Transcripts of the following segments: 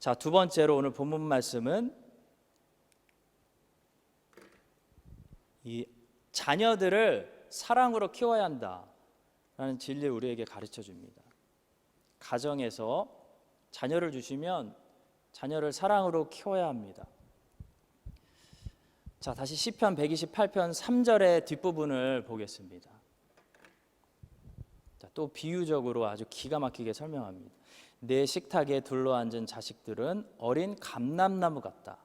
자, 두 번째로 오늘 본문 말씀은 이 자녀들을 사랑으로 키워야 한다라는 진리를 우리에게 가르쳐 줍니다. 가정에서 자녀를 주시면 자녀를 사랑으로 키워야 합니다. 자, 다시 시편 128편 3절의 뒷부분을 보겠습니다. 자, 또 비유적으로 아주 기가 막히게 설명합니다. 내 식탁에 둘러앉은 자식들은 어린 감람나무 같다.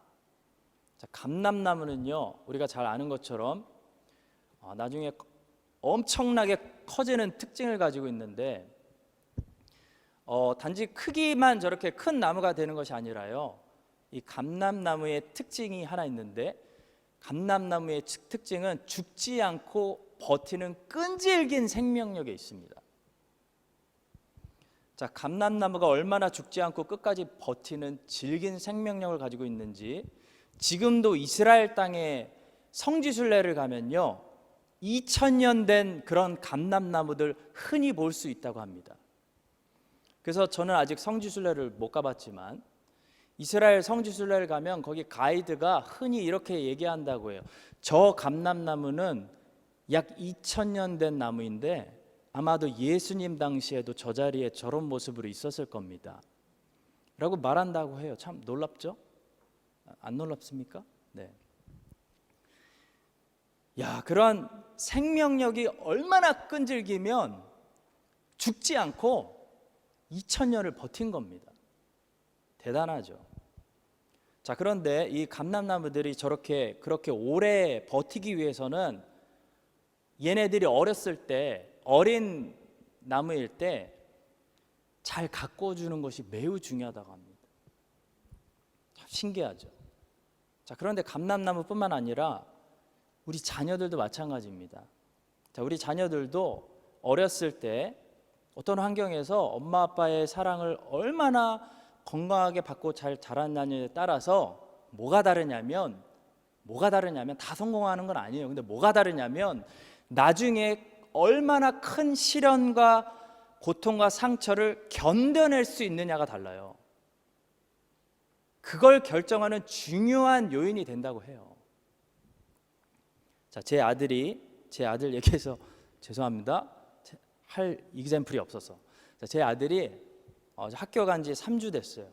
자, 감람나무는요, 우리가 잘 아는 것처럼 어, 나중에 엄청나게 커지는 특징을 가지고 있는데 어, 단지 크기만 저렇게 큰 나무가 되는 것이 아니라요. 이 감람나무의 특징이 하나 있는데 감람나무의 특- 특징은 죽지 않고 버티는 끈질긴 생명력에 있습니다. 자, 감람나무가 얼마나 죽지 않고 끝까지 버티는 질긴 생명력을 가지고 있는지 지금도 이스라엘 땅에 성지순례를 가면요. 2000년 된 그런 감람나무들 흔히 볼 수 있다고 합니다. 그래서 저는 아직 성지순례를 못 가봤지만 이스라엘 성지순례를 가면 거기 가이드가 흔히 이렇게 얘기한다고 해요. 저 감람나무는 약 2000년 된 나무인데 아마도 예수님 당시에도 저 자리에 저런 모습으로 있었을 겁니다. 라고 말한다고 해요. 참 놀랍죠? 안 놀랍습니까? 네. 야, 그러한 생명력이 얼마나 끈질기면 죽지 않고 2000년을 버틴 겁니다. 대단하죠. 자, 그런데 이 감람나무들이 저렇게 그렇게 오래 버티기 위해서는 얘네들이 어렸을 때 어린 나무일 때 잘 가꿔 주는 것이 매우 중요하다고 합니다. 참 신기하죠. 자, 그런데 감람나무뿐만 아니라 우리 자녀들도 마찬가지입니다. 자, 우리 자녀들도 어렸을 때 어떤 환경에서 엄마 아빠의 사랑을 얼마나 건강하게 받고 잘 자랐느냐에 따라서 뭐가 다르냐면 뭐가 다르냐면 다 성공하는 건 아니에요. 근데 뭐가 다르냐면 나중에 얼마나 큰 시련과 고통과 상처를 견뎌낼 수 있느냐가 달라요. 그걸 결정하는 중요한 요인이 된다고 해요. 자, 제 아들이 제 아들 얘기해서 죄송합니다. 제- 할 이그샘플이 없어서. 자, 제 아들이 어, 학교 간 지 3주 됐어요.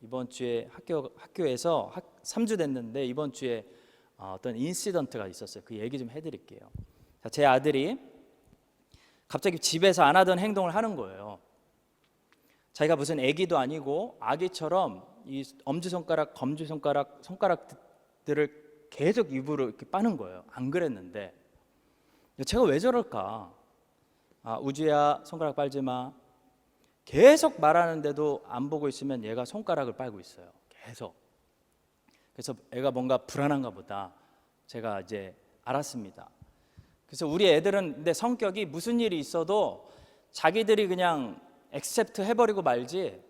이번 주에 학교 학교에서 학, 3주 됐는데 이번 주에 어, 어떤 인시던트가 있었어요. 그 얘기 좀 해드릴게요. 자, 제 아들이 갑자기 집에서 안 하던 행동을 하는 거예요. 자기가 무슨 아기도 아니고 아기처럼 이 엄지 손가락, 검지 손가락, 손가락들을 계속 입으로 이렇게 빠는 거예요. 안 그랬는데 제가 왜 저럴까? 아, 우주야 손가락 빨지 마. 계속 말하는데도 안 보고 있으면 얘가 손가락을 빨고 있어요. 계속. 그래서 애가 뭔가 불안한가 보다. 제가 이제 알았습니다. 그래서 우리 애들은 근데 성격이 무슨 일이 있어도 자기들이 그냥 액셉트 해버리고 말지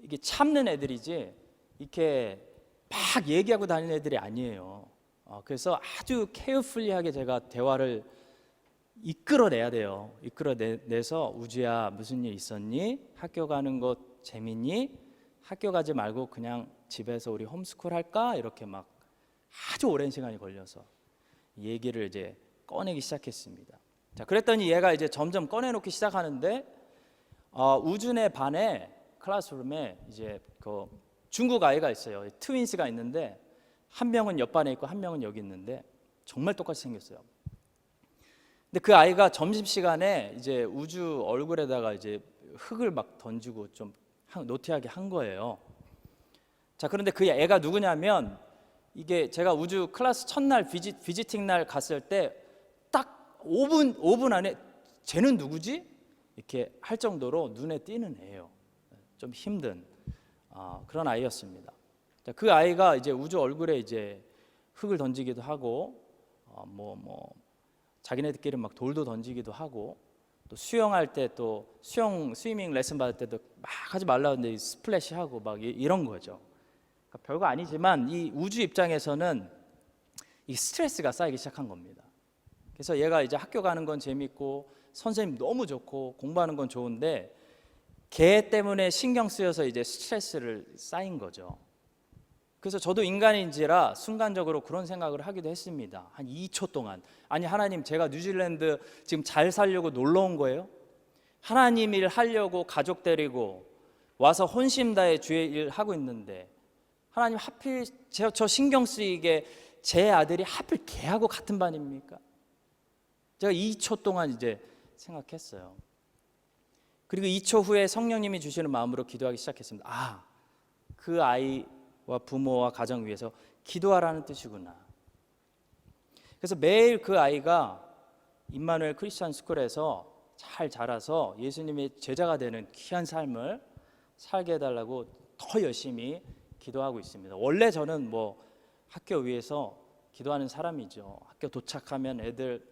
이게 참는 애들이지 이렇게 막 얘기하고 다니는 애들이 아니에요. 어, 그래서 아주 케어풀리하게 제가 대화를 이끌어내야 돼요. 이끌어내서 우주야 무슨 일 있었니? 학교 가는 거 재밌니? 학교 가지 말고 그냥 집에서 우리 홈스쿨 할까? 이렇게 막 아주 오랜 시간이 걸려서 얘기를 이제 꺼내기 시작했습니다. 자, 그랬더니 얘가 이제 점점 꺼내놓기 시작하는데 어, 우준의 반에 클래스룸에 이제 그 중국 아이가 있어요. 트윈스가 있는데 한 명은 옆 반에 있고 한 명은 여기 있는데 정말 똑같이 생겼어요. 근데 그 아이가 점심 시간에 이제 우주 얼굴에다가 이제 흙을 막 던지고 좀 한- 노티하게 한 거예요. 자 그런데 그 애가 누구냐면 이게 제가 우주 클래스 첫날 비지, 비지팅 날 갔을 때딱 5분 5분 안에 쟤는 누구지? 이렇게 할 정도로 눈에 띄는 애예요. 좀 힘든 아, 그런 아이였습니다. 자, 그 아이가 이제 우주 얼굴에 이제 흙을 던지기도 하고 뭐뭐 뭐 자기네들끼리 막 돌도 던지기도 하고 또 수영할 때 또 수영 스위밍 레슨 받을 때도 막 하지 말라는데 스플래시 하고 막 이- 이런 거죠. 그러니까 별거 아니지만 이 우주 입장에서는 이 스트레스가 쌓이기 시작한 겁니다. 그래서 얘가 이제 학교 가는 건 재밌고 선생님 너무 좋고 공부하는 건 좋은데 개 때문에 신경 쓰여서 이제 스트레스를 쌓인 거죠. 그래서 저도 인간인지라 순간적으로 그런 생각을 하기도 했습니다. 한 2초 동안. 아니, 하나님, 제가 뉴질랜드 지금 잘 살려고 놀러 온 거예요? 하나님 일 하려고 가족 데리고 와서 혼심 다해 주의 일 하고 있는데 하나님 하필 저, 저 신경 쓰이게 제 아들이 하필 개하고 같은 반입니까? 제가 2초 동안 이제 생각했어요. 그리고 2초 후에 성령님이 주시는 마음으로 기도하기 시작했습니다. 아, 그 아이와 부모와 가정 위해서 기도하라는 뜻이구나. 그래서 매일 그 아이가 임마누엘 크리스천 스쿨에서 잘 자라서 예수님의 제자가 되는 귀한 삶을 살게 해달라고 더 열심히 기도하고 있습니다. 원래 저는 뭐 학교 위에서 기도하는 사람이죠. 학교 도착하면 애들 어,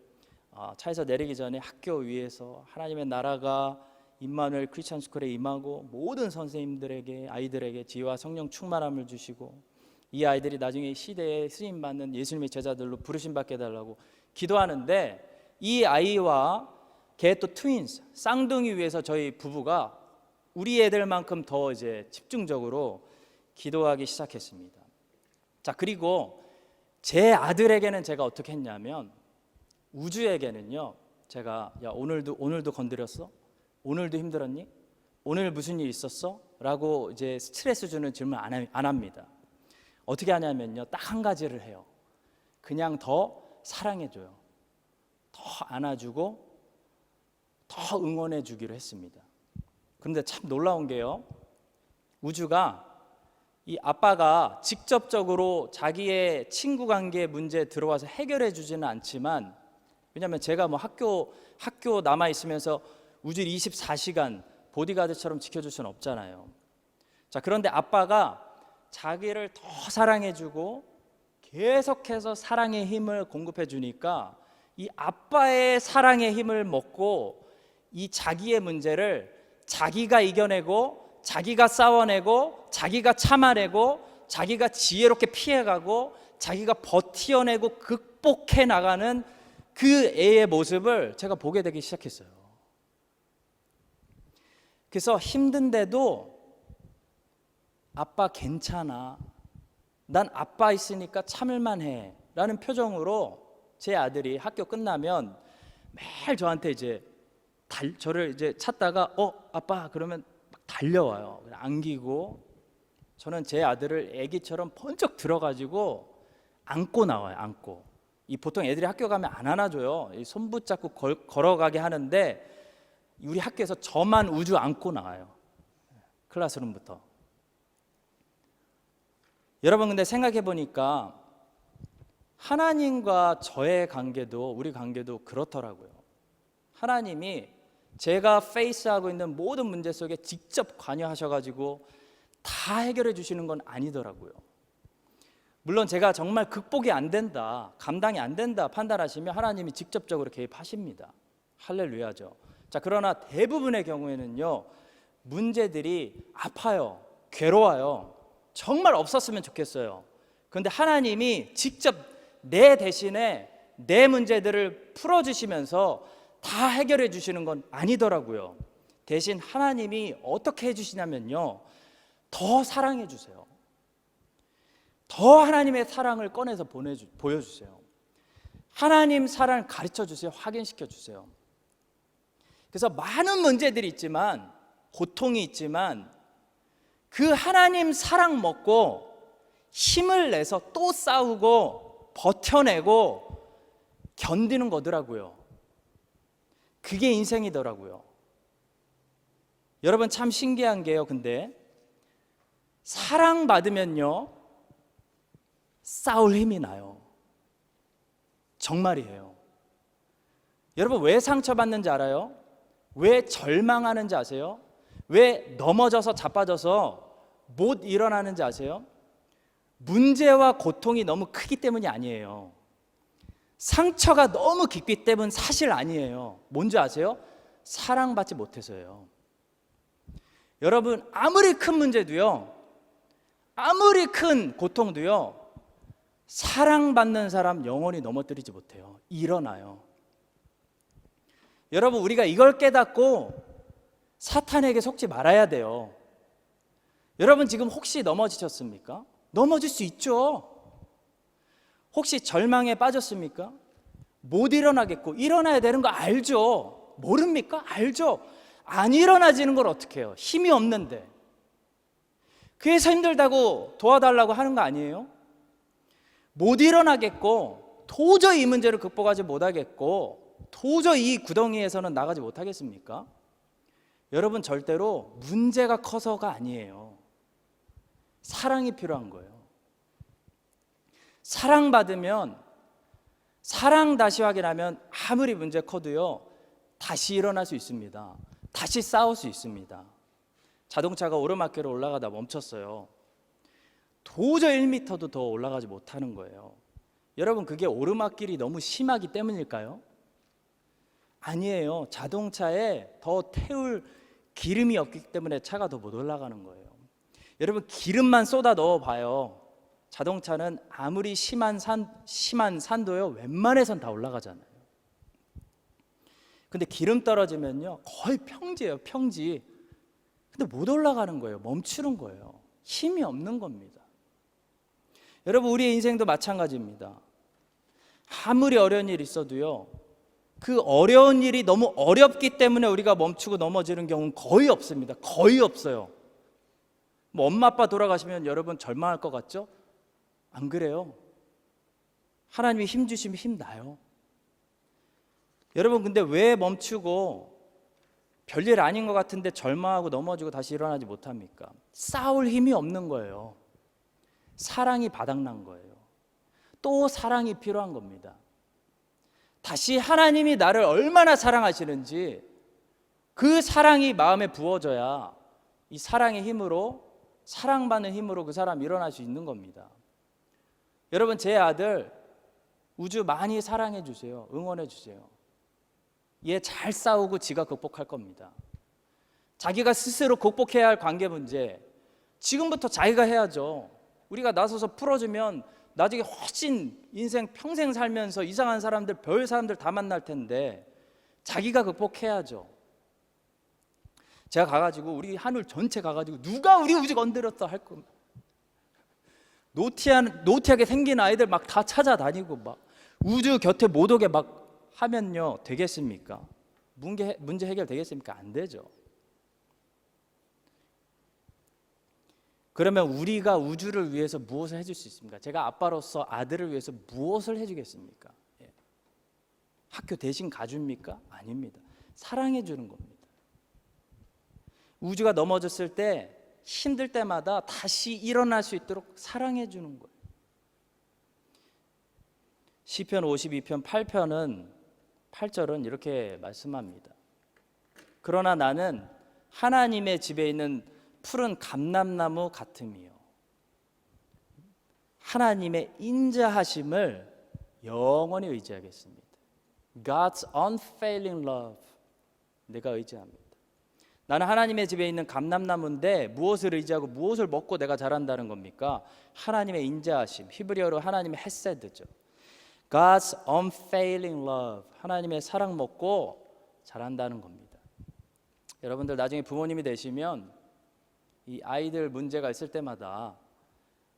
차에서 내리기 전에 학교 위에서 하나님의 나라가 임마누엘 크리스천 스쿨에 임하고 모든 선생님들에게 아이들에게 지혜와 성령 충만함을 주시고 이 아이들이 나중에 시대에 쓰임 받는 예수님의 제자들로 부르심 받게 해달라고 기도하는데 이 아이와 걔 또 트윈스 쌍둥이 위해서 저희 부부가 우리 애들만큼 더 이제 집중적으로 기도하기 시작했습니다. 자 그리고 제 아들에게는 제가 어떻게 했냐면 우주에게는요 제가 야 오늘도 오늘도 건드렸어? 오늘도 힘들었니? 오늘 무슨 일 있었어? 라고 이제 스트레스 주는 질문 안, 하- 안 합니다. 어떻게 하냐면요 딱 한 가지를 해요. 그냥 더 사랑해줘요. 더 안아주고 더 응원해 주기로 했습니다. 그런데 참 놀라운 게요 우주가 이 아빠가 직접적으로 자기의 친구 관계 문제 들어와서 해결해 주지는 않지만 왜냐하면 제가 뭐 학교 학교 남아 있으면서 우주 24시간 보디가드처럼 지켜줄 수는 없잖아요. 자 그런데 아빠가 자기를 더 사랑해주고 계속해서 사랑의 힘을 공급해 주니까 이 아빠의 사랑의 힘을 먹고 이 자기의 문제를 자기가 이겨내고 자기가 싸워내고 자기가 참아내고 자기가 지혜롭게 피해가고 자기가 버티어내고 극복해 나가는 그 애의 모습을 제가 보게 되기 시작했어요. 그래서 힘든데도 아빠 괜찮아. 난 아빠 있으니까 참을만 해. 라는 표정으로 제 아들이 학교 끝나면 매일 저한테 이제 달, 저를 이제 찾다가 어 아빠 그러면 막 달려와요. 안기고 저는 제 아들을 아기처럼 번쩍 들어가지고 안고 나와요. 안고 이 보통 애들이 학교 가면 안 안아줘요. 이손 붙잡고 걸, 걸어가게 하는데 우리 학교에서 저만 우주 안고 나와요. 클래스룸부터. 여러분 근데 생각해 보니까 하나님과 저의 관계도 우리 관계도 그렇더라고요. 하나님이 제가 페이스하고 있는 모든 문제 속에 직접 관여하셔 가지고 다 해결해 주시는 건 아니더라고요. 물론 제가 정말 극복이 안 된다, 감당이 안 된다 판단하시면 하나님이 직접적으로 개입하십니다. 할렐루야죠. 자, 그러나 대부분의 경우에는요, 문제들이 아파요, 괴로워요. 정말 없었으면 좋겠어요. 그런데 하나님이 직접 내 대신에 내 문제들을 풀어주시면서 다 해결해 주시는 건 아니더라고요. 대신 하나님이 어떻게 해주시냐면요, 더 사랑해 주세요. 더 하나님의 사랑을 꺼내서 보내주, 보여주세요. 하나님 사랑을 가르쳐 주세요. 확인시켜 주세요. 그래서 많은 문제들이 있지만 고통이 있지만 그 하나님 사랑 먹고 힘을 내서 또 싸우고 버텨내고 견디는 거더라고요. 그게 인생이더라고요. 여러분 참 신기한 게요. 근데 사랑받으면요. 싸울 힘이 나요. 정말이에요. 여러분 왜 상처받는지 알아요? 왜 절망하는지 아세요? 왜 넘어져서 자빠져서 못 일어나는지 아세요? 문제와 고통이 너무 크기 때문이 아니에요. 상처가 너무 깊기 때문 사실 아니에요. 뭔지 아세요? 사랑받지 못해서예요. 여러분 아무리 큰 문제도요. 아무리 큰 고통도요. 사랑받는 사람 영원히 넘어뜨리지 못해요. 일어나요. 여러분 우리가 이걸 깨닫고 사탄에게 속지 말아야 돼요. 여러분 지금 혹시 넘어지셨습니까? 넘어질 수 있죠. 혹시 절망에 빠졌습니까? 못 일어나겠고 일어나야 되는 거 알죠. 모릅니까? 알죠. 안 일어나지는 걸 어떻게 해요? 힘이 없는데. 그래서 힘들다고 도와달라고 하는 거 아니에요? 못 일어나겠고 도저히 이 문제를 극복하지 못하겠고 도저히 이 구덩이에서는 나가지 못하겠습니까? 여러분 절대로 문제가 커서가 아니에요. 사랑이 필요한 거예요. 사랑받으면 사랑 다시 확인하면 아무리 문제 커도요 다시 일어날 수 있습니다. 다시 싸울 수 있습니다. 자동차가 오르막길을 올라가다 멈췄어요. 도저히 1미터도 더 올라가지 못하는 거예요. 여러분 그게 오르막길이 너무 심하기 때문일까요? 아니에요. 자동차에 더 태울 기름이 없기 때문에 차가 더 못 올라가는 거예요. 여러분 기름만 쏟아 넣어 봐요. 자동차는 아무리 심한 산 심한 산도요 웬만해선 다 올라가잖아요. 근데 기름 떨어지면요 거의 평지예요 평지. 근데 못 올라가는 거예요 멈추는 거예요 힘이 없는 겁니다. 여러분 우리의 인생도 마찬가지입니다. 아무리 어려운 일 있어도요 그 어려운 일이 너무 어렵기 때문에 우리가 멈추고 넘어지는 경우는 거의 없습니다. 거의 없어요. 뭐 엄마 아빠 돌아가시면 여러분 절망할 것 같죠? 안 그래요. 하나님이 힘 주시면 힘 나요. 여러분 근데 왜 멈추고 별일 아닌 것 같은데 절망하고 넘어지고 다시 일어나지 못합니까? 싸울 힘이 없는 거예요. 사랑이 바닥난 거예요. 또 사랑이 필요한 겁니다. 다시 하나님이 나를 얼마나 사랑하시는지 그 사랑이 마음에 부어져야 이 사랑의 힘으로 사랑받는 힘으로 그 사람 일어날 수 있는 겁니다. 여러분 제 아들 우주 많이 사랑해 주세요. 응원해 주세요. 얘 잘 싸우고 지가 극복할 겁니다. 자기가 스스로 극복해야 할 관계 문제 지금부터 자기가 해야죠. 우리가 나서서 풀어주면 나중에 훨씬 인생 평생 살면서 이상한 사람들 별 사람들 다 만날 텐데 자기가 극복해야죠. 제가 가가지고 우리 하늘 전체 가가지고 누가 우리 우주 건드렸다 할 겁니다. 노티한 노티하게 생긴 아이들 막 다 찾아다니고 막 우주 곁에 못 오게 막 하면요 되겠습니까? 문제 문제 해결 되겠습니까? 안 되죠. 그러면 우리가 우주를 위해서 무엇을 해줄 수 있습니까? 제가 아빠로서 아들을 위해서 무엇을 해주겠습니까? 예. 학교 대신 가줍니까? 아닙니다. 사랑해 주는 겁니다. 우주가 넘어졌을 때 힘들 때마다 다시 일어날 수 있도록 사랑해 주는 거예요. 시편 52편 8편은 8절은 이렇게 말씀합니다. 그러나 나는 하나님의 집에 있는 푸른 감람나무 같음이요. 하나님의 인자하심을 영원히 의지하겠습니다. God's unfailing love. 내가 의지합니다. 나는 하나님의 집에 있는 감람나무인데 무엇을 의지하고 무엇을 먹고 내가 자란다는 겁니까? 하나님의 인자하심. 히브리어로 하나님의 헤세드죠. God's unfailing love. 하나님의 사랑 먹고 자란다는 겁니다. 여러분들 나중에 부모님이 되시면 이 아이들 문제가 있을 때마다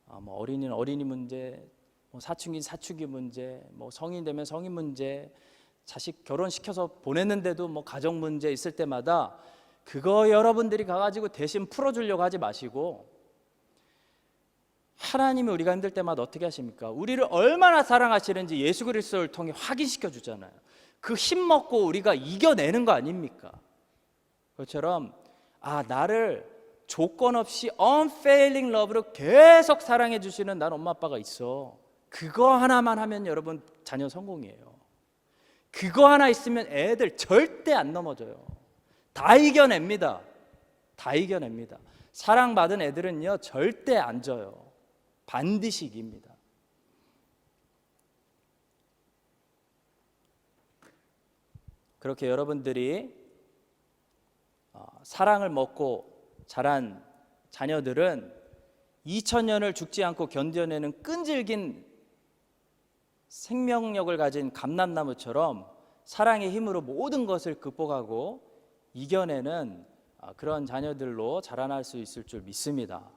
아, 뭐 어린이는 어린이 문제, 뭐 사춘기 사춘기 문제, 뭐 성인 되면 성인 문제, 자식 결혼시켜서 보냈는데도 뭐 가정 문제 있을 때마다 그거 여러분들이 가가지고 대신 풀어주려고 하지 마시고 하나님이 우리가 힘들 때마다 어떻게 하십니까? 우리를 얼마나 사랑하시는지 예수 그리스도를 통해 확인시켜 주잖아요. 그 힘 먹고 우리가 이겨내는 거 아닙니까? 그처럼 아 나를 조건 없이 unfailing love로 계속 사랑해 주시는 난 엄마 아빠가 있어. 그거 하나만 하면 여러분 자녀 성공이에요. 그거 하나 있으면 애들 절대 안 넘어져요. 다 이겨냅니다. 다 이겨냅니다. 사랑받은 애들은요 절대 안 져요. 반드시 이깁니다. 그렇게 여러분들이 어, 사랑을 먹고 자란 자녀들은 2000년을 죽지 않고 견뎌내는 끈질긴 생명력을 가진 감람나무처럼 사랑의 힘으로 모든 것을 극복하고 이겨내는 아, 그런 자녀들로 자라날 수 있을 줄 믿습니다.